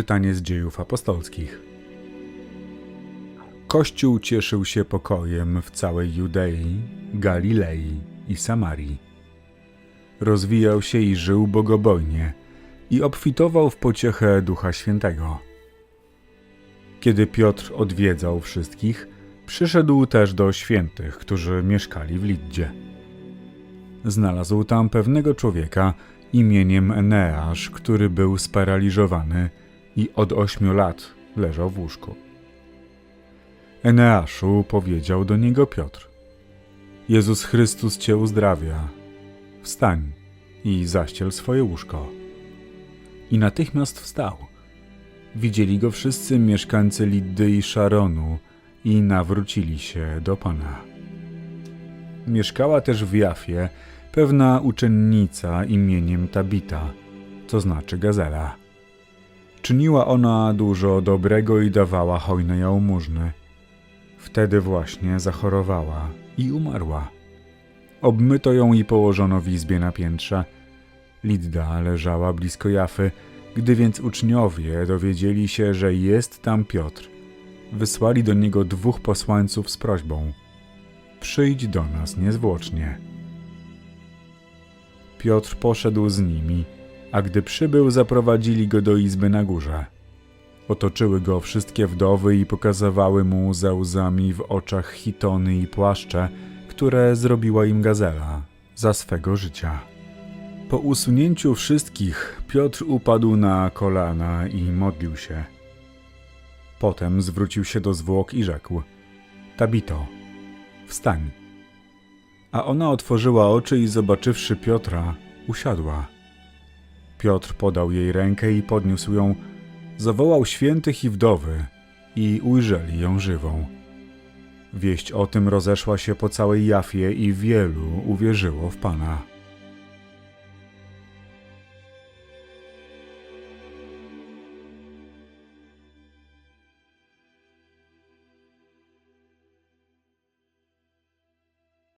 Czytanie z dziejów apostolskich. Kościół cieszył się pokojem w całej Judei, Galilei i Samarii. Rozwijał się i żył bogobojnie i obfitował w pociechę Ducha Świętego. Kiedy Piotr odwiedzał wszystkich, przyszedł też do świętych, którzy mieszkali w Liddzie. Znalazł tam pewnego człowieka imieniem Eneasz, który był sparaliżowany i od ośmiu lat leżał w łóżku. Eneaszu powiedział do niego Piotr: Jezus Chrystus cię uzdrawia. Wstań i zaściel swoje łóżko. I natychmiast wstał. Widzieli go wszyscy mieszkańcy Liddy i Szaronu i nawrócili się do Pana. Mieszkała też w Jafie pewna uczennica imieniem Tabita, co znaczy gazela. Czyniła ona dużo dobrego i dawała hojne jałmużny. Wtedy właśnie zachorowała i umarła. Obmyto ją i położono w izbie na piętrze. Lidda leżała blisko Jafy, gdy więc uczniowie dowiedzieli się, że jest tam Piotr. Wysłali do niego dwóch posłańców z prośbą: Przyjdź do nas niezwłocznie. Piotr poszedł z nimi, a gdy przybył, zaprowadzili go do izby na górze. Otoczyły go wszystkie wdowy i pokazywały mu za łzami w oczach hitony i płaszcze, które zrobiła im gazela za swego życia. Po usunięciu wszystkich, Piotr upadł na kolana i modlił się. Potem zwrócił się do zwłok i rzekł: Tabito, wstań. A ona otworzyła oczy i zobaczywszy Piotra, usiadła. Piotr podał jej rękę i podniósł ją, zawołał świętych i wdowy i ujrzeli ją żywą. Wieść o tym rozeszła się po całej Jafie i wielu uwierzyło w Pana.